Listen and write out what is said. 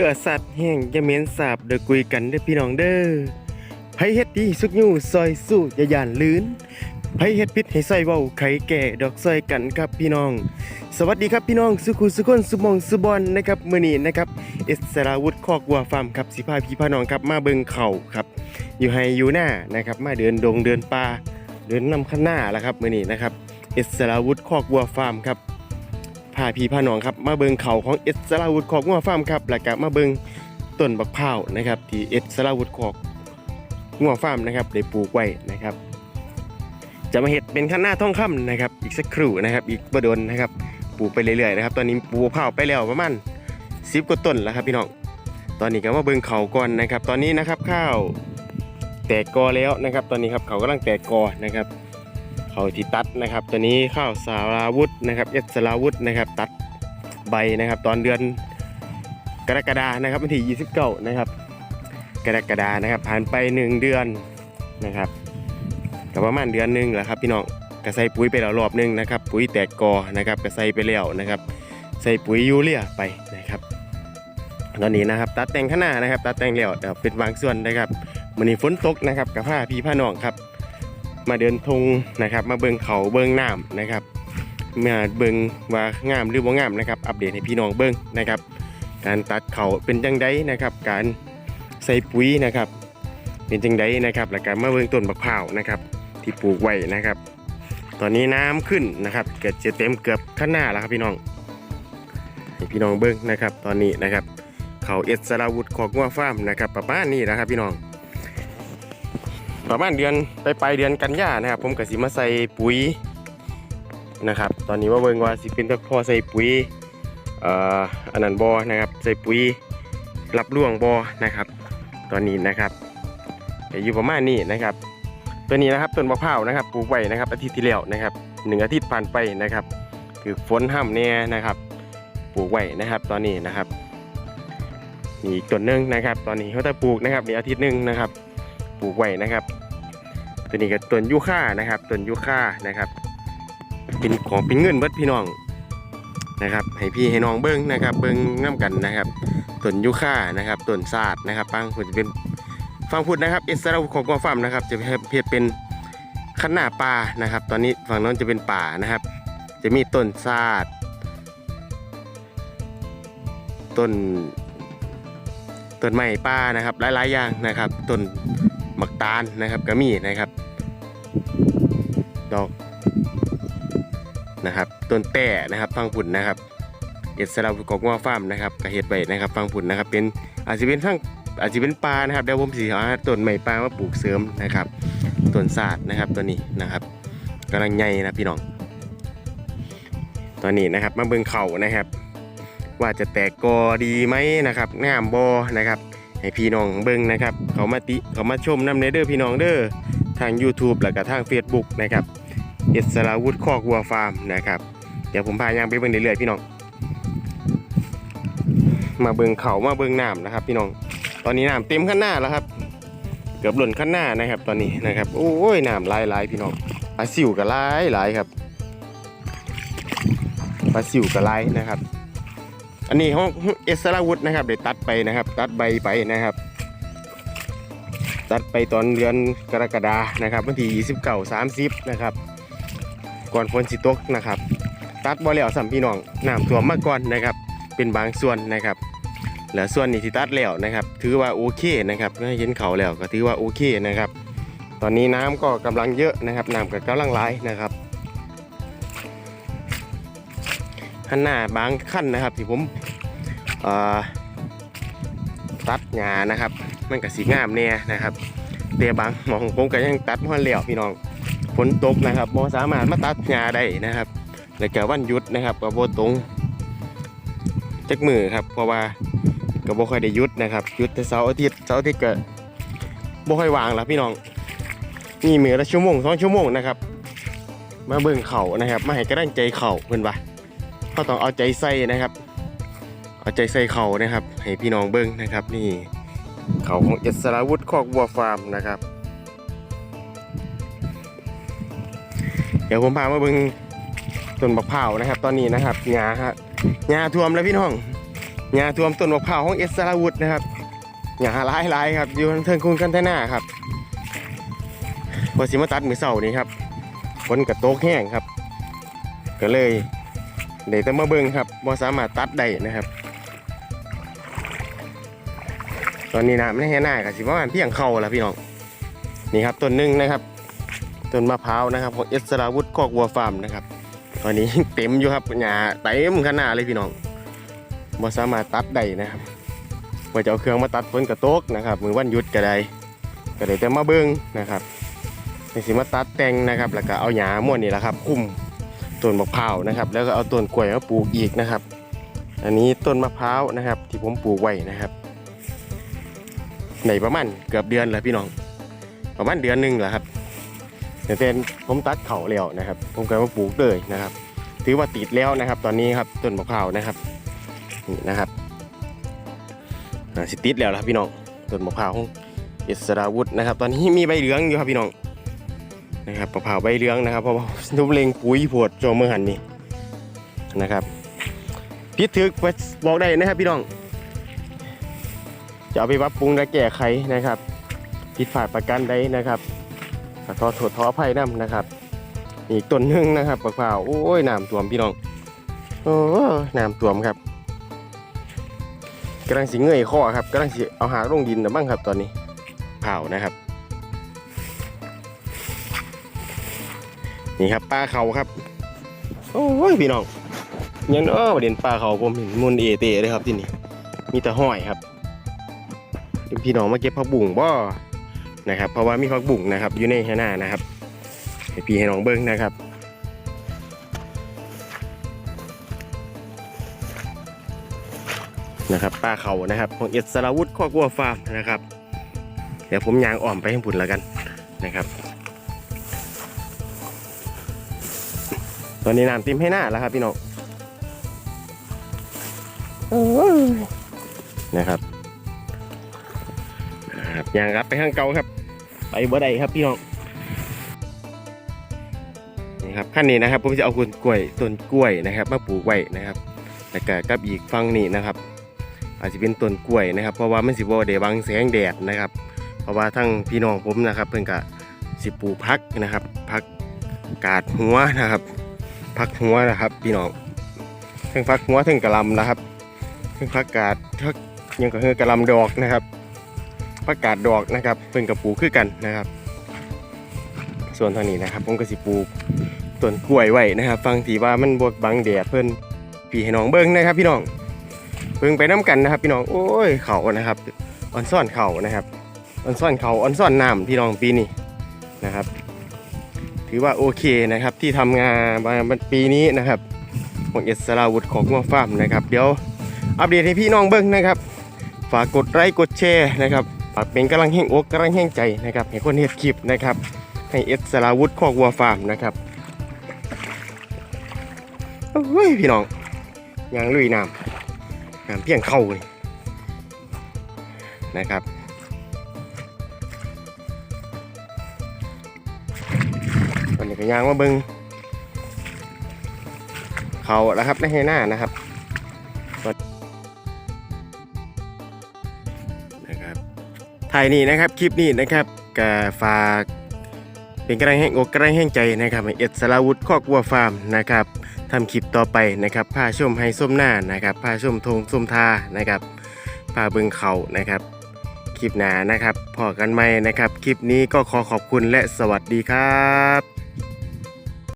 ลือสัตว์แห้งจะเหม็นสาบเด้อกุยกันเด้อพี่น้องเด้อไผเฮ็ดดีสุกยู่ซอยสู้อย่าย่านลืนไผเฮ็ดผิดให้ใส่เว้าไข่แก่ดอกซอยกันครับพี่น้อง สวัสดีครับพี่น้องสุขุสุคนสุมองสุบอนนะครับมื้อนี้นะครับเอสราวุธคอกวัวฟาร์มครับสิพาพี่พาน้องครับมาเบิ่งเข่าครับ อยู่ให้อยู่หน้านะครับ มาเดินดงเดินป่าเดินนำข้างหน้าแล้วครับมื้อนี้นะครับเอสราวุธคอกวัวฟาร์มครับ พาพี่พาน้องครับมาเบิงเขาของเอสราวุธของงัวฟาร์มครับแล้วก็มาเบิงต้นบักพร้าวนะครับที่เอสราวุธของงัวฟาร์มนะครับได้ปลูกไว้นะครับ จะมาเห็ดเป็นข้างหน้าท่องค่ำนะครับ อีกสักครู่นะครับ อีกบดนนะครับปลูกไปเรื่อยๆนะครับตอนนี้ปลูกพร้าวไปแล้วประมาณสิบกว่าต้นแล้วครับพี่น้องตอนนี้ก็มาเบิงเขาก่อนนะครับ ตอนนี้นะครับข้าวแตกกอแล้วนะครับ ตอนนี้ครับเขากำลังแตกกอนะครับ เขาที่ตัดนะครับ ตัวนี้ข้าวสาราวุธนะครับเอสสราวุธนะครับ ตัดใบนะครับ ตอนเดือนกรกฎานะครับวันที่29นะครับ กรกฎานะครับ ผ่านไป 1 เดือนนะครับก็ประมาณเดือนหนึ่งแหละครับ พี่น้องก็ใส่ปุ๋ยไปแล้วรอบหนึงนะครับ ปุ๋ยแตกกอนะครับก็ใส่ไปแล้วนะครับ ใส่ปุ๋ยยูเรียไปนะครับตอนนี้นะครับ ตัดแต่งข้างหน้านะครับ ตัดแต่งแล้วเดี๋ยวเป็นบางส่วนนะครับมันนี้ฝนตกนะครับกับผ้าพี่ผ้าน้องครับ มาเดินทงนะครับ มาเบิงเขาเบิงน้ำนะครับมาเบิงว่างามหรือว่างามนะครับ อัปเดตให้พี่น้องเบิงนะครับ การตัดเขาเป็นจังไดนะครับ การใส่ปุ๋ยนะครับ เป็นจังไดนะครับ แล้วก็มาเบิงต้นบักพร้าวนะครับ ที่ปลูกไว้นะครับ ตอนนี้น้ำขึ้นนะครับ เกือบจะเต็มเกือบข้างหน้าแล้วครับพี่น้องให้พี่น้องเบิงนะครับ ตอนนี้นะครับ เขาเอสราวุธของงัวฟาร์มนะครับ ประมาณนี้นะครับพี่น้อง ประมาณเดือนไปปลายเดือนกันยานะครับ ผมก็สิมาใส่ปุ๋ยนะครับ ตอนนี้ว่าเบิ่งว่าสิเป็นตะพอใส่ปุ๋ยเอ่ออันนั้นบอนะครับ ใส่ปุ๋ยรับร่วงบอนะครับ ตอนนี้นะครับอยู่ประมาณนี้นะครับ ตัวนี้นะครับต้นมะพร้าวนะครับปลูกไว้นะครับ อาทิตย์ที่แล้วนะครับหนึ่งอาทิตย์ผ่านไปนะครับคือฝนห้ามเนี่ยนะครับ ปลูกไว้นะครับ ตอนนี้นะครับมีอีกต้นหนึงนะครับ ตอนนี้เขาจะปลูกนะครับในอาทิตย์หนึ่งนะครับ ปลูกไว้นะครับ ตัวนี้ก็ต้นยูคานะครับต้นยูคานะครับ เป็นของเป็นเงินเบิดพี่น้องนะครับ ให้พี่ให้น้องเบิ้งนะครับ เบิ้งน้ำกันนะครับต้นยูคานะครับต้นซาดนะครับปังคุณจะเป็นฟังพูดนะครับเอสราของกองฟาร์มนะครับ จะเพียเป็นขนาปลานะครับ ตอนนี้ฝั่งโน้นจะเป็นป่านะครับ จะมีต้นซาดต้นต้นไม้ป่านะครับ หลายๆอย่างนะครับต้น ตาลนะครับก็มีนะครับ ดอกนะครับต้นแต่นะครับฟังผุนนะครับเอสราวกอกว่าฟาร์มนะครับกระเฮ็ดไว้นะครับฟังผุนนะครับ เป็นอาจจะเป็นทั้งอาจจะเป็นปลานะครับเดี๋ยวผมสีหาต้นไม้ปลามาปลูกเสริมนะครับต้นศาสตร์นะครับตัวนี้นะครับกำลังใหญ่นะพี่น้องตอนนี้นะครับมาเบิ่งเข่านะครับ ว่าจะแตกกอดีไหมนะครับงามบอนะครับ ให้พี่น้องเบิ่งนะครับ เขามาติเขามาชมน้ำเนเด้อพี่น้องเด้อทาง YouTube แล้วก็ทาง Facebook นะครับเอสราวุธคอกวัวฟาร์มนะครับเดี๋ยวผมพายางไปเบิ่งเรื่อยๆพี่น้อง มาเบิ่งเขามาเบิ่งน้ำนะครับ พี่น้อง ตอนนี้น้ำเต็มขั้นหน้าแล้วครับ เกือบหล่นขั้นหน้านะครับ ตอนนี้นะครับ โอ้ยน้ำไหลายๆพี่น้องปลาสิวก็ไหลายหลายครับปลาสิวก็ไหลายนะครับ อันนี้ห้องเอสราวุธนะครับได้ตัดไปนะครับ ตัดใบไปนะครับ ตัดไปตอนเดือนกรกฎานะครับวันที่29 30นะครับ ก่อนฝนสิตกนะครับ ตัดบ่แล้วสัมพี่น้องน้ำท่วมมาก่อนนะครับ เป็นบางส่วนนะครับเหลือส่วนนี้ที่ตัดแล้วนะครับ ถือว่าโอเคนะครับเมื่อเห็นเขาแล้วก็ถือว่าโอเคนะครับ ตอนนี้น้ำก็กำลังเยอะนะครับน้ำก็กำลังไหลนะครับข้างหน้าบางขั้นนะครับที่ผม ตัดหญ้านะครับ มันก็สีงามเนี่ยนะครับแต่บางหมองผมก็ยังตัดมันแล้วพี่น้องฝนตกนะครับบ่สามารถมาตัดหญ้าได้นะครับ แล้วก็วันหยุดนะครับก็บ่ตรงจักมือครับ เพราะว่าก็บ่ค่อยได้หยุดนะครับหยุดแต่เสาร์อาทิตย์เสาร์อาทิตย์ก็บ่ค่อยวางล้วพี่น้องมีมือละชั่วโมงสองชั่วโมงนะครับ มาเบิ่งเขานะครับ มาให้กำลังใจเขาเพิ่นว่าเขาต้องเอาใจใส่นะครับ เอาใจใส่เขานะครับ ให้พี่น้องเบิ้งนะครับ นี่เขาของเอสราวุธคอกวัวฟาร์มนะครับ เดี๋ยวผมพามาเบิ้งต้นบักเผาวนะครับ ตอนนี้นะครับหญ้าฮะหญ้าท่วมแล้วพี่น้องหญ้าท่วมต้นมะพร้าวของเอสราวุธนะครับหญ้าหลายหลายๆครับ อยู่ทางเทิงคุณกันแท่หน้าครับพอสิมาตัดมือเสานี้ครับฝนกระโตกแห้งครับ ก็เลยเดี๋ยวจะมาเบิ่งครับบ่สามารถตัดได้นะครับ ตอนนี้น้ำไม่ให้หน้ากับสิประมาณเพียงเข่าแล้วพี่น้องนี่ครับต้นหนึ่งนะครับต้นมะพร้าวนะครับของเอสราวุธคอกวัวฟาร์มนะครับ ตอนนี้เต็มอยู่ครับหญ้าเต็มขนาดเลยพี่น้องบ่สามารถตัดได้นะครับว่าจะเอาเครื่องมาตัดฝนกระโตกนะครับ มือวันหยุดก็ได้ก็ได้แต่มาเบิ่งนะครับนี่สิมาตัดแต่งนะครับ แล้วก็เอาหญ้าม้วนนี่แหละครับ คุ้มต้นมะพร้าวนะครับ แล้วก็เอาต้นกล้วยมาปลูกอีกนะครับ อันนี้ต้นมะพร้าวนะครับ ที่ผมปลูกไว้นะครับ ในประมาณเกือบเดือนแล้วพี่น้อง ประมาณเดือนหนึ่งแหละครับแต่เป็นผมตัดเขาแล้วนะครับ ผมก็มาปลูกเลยนะครับ ถือว่าติดแล้วนะครับ ตอนนี้ครับต้นมะพร้าวนะครับนี่นะครับอ่าสิติดแล้วครับพี่น้องต้นมะพร้าวของอิสราวุธนะครับ ตอนนี้มีใบเหลืองอยู่ครับพี่น้องนะครับมะพร้าวใบเหลืองนะครับเพราะว่านุ่มเลงปุ๋ยโผดโจมเมื่อหันนี่นะครับพิดถึกบอกได้นะครับพี่น้อง จะเอาไปปรับปรุงและแก้ไขนะครับผิดพลาดประกันใดนะครับขอโทษท้ออภัยน้ำนะครับ อีกต้นหนึ่งนะครับมะพร้าวโอ้ยน้ำท่วมพี่น้องโอ้ยน้ำท่วมครับกำลังสิเงยข้อครับกำลังสิเอาหาลงดินนะบ้างครับตอนนี้เผาวนะครับ นี่ครับปลาเขาครับ โอ้ยพี่น้องยังเออประเด็นปลาเขาผมเห็นมุนเอเตเลยครับที่นี่มีแต่ห้อยครับ พี่น้องมาเก็บผักบุ้งบ่นะครับ เพราะว่ามีผักบุ้งนะครับอยู่ในหน้านะครับให้พี่ให้น้องเบิ้งนะครับนะครับป้าเขานะครับของเอสราวุธข้อกัวฟาร์มนะครับ เดี๋ยวผมยางอ่อมไปให้ผุดแล้วกันนะครับ ตอนนี้น้ำเต็มให้หน้าแล้วครับพี่น้องโอ้ยนะครับ ครับยางครับไปข้างเก่าครับ ไปบ่ได้ครับพี่น้องนี่ครับขั้นนี้นะครับผมจะเอาต้นกล้วยต้นกล้วยนะครับ มาปลูกไว้นะครับแล้วก็กับอีกฟังนี่นะครับ อาจจะเป็นต้นกล้วยนะครับ เพราะว่ามันสิบ่ได้บังแสงแดดนะครับ เพราะว่าทั้งพี่น้องผมนะครับ เพิ่นก็สิปลูกพักนะครับพักกาดหัวนะครับพักหัวนะครับพี่น้องทั้งพักหัวทั้งกระลำนะครับทั้งพักกาดทั้งยังก็คือกระลำดอกนะครับ ประกาศดอกนะครับเพิ่นกับปลูกคือกันนะครับ ส่วนทางนี้นะครับผมก็สิปลูกต้นกล้วยไว้นะครับ ฟังทีว่ามันบดบังแดดเพิ่นพี่ให้น้องเบิ้งนะครับ พี่น้องเบิ่งไปน้กันนะครับ พี่น้องโอ้ยเขานะครับออนซ่อนเขานะครับออนซ่อนเขาออนซ่อนน้ำพี่น้องปีนี้นะครับ ถือว่าโอเคนะครับที่ทำงานมาปีนี้นะครับของเอสราวุธของงัวฟาร์มนะครับ เดี๋ยวอัปเดตให้พี่น้องเบิ้งนะครับ ฝากกดไลค์กดแชร์นะครับ เป็นกำลังแห่งอกกำลังแห่งใจนะครับให้คนเฮ็ดคลิปนะครับให้เอสสราวุธคอกวัวฟาร์มนะครับโอ้ยพี่น้องยางลุยน้ำน้ำเพียงเข้าเลยนะครับตอนนี้ก็ยางมาเบิงเขาแล้วครับในให้หน้านะครับ ถ่ายนี่นะครับคลิปนี้นะครับก็ฝากเป็นกำลังแห้งอกกำลังแห้งใจนะครับเอ็ดสลาวุธคอกวัวฟาร์มนะครับทำคลิปต่อไปนะครับพาชมให้ส้มหน้านะครับพาชมทงส้มทานะครับพาเบิงเขานะครับคลิปหนานะครับพอกันไหมนะครับ คลิปนี้ก็ขอขอบคุณและสวัสดีครับ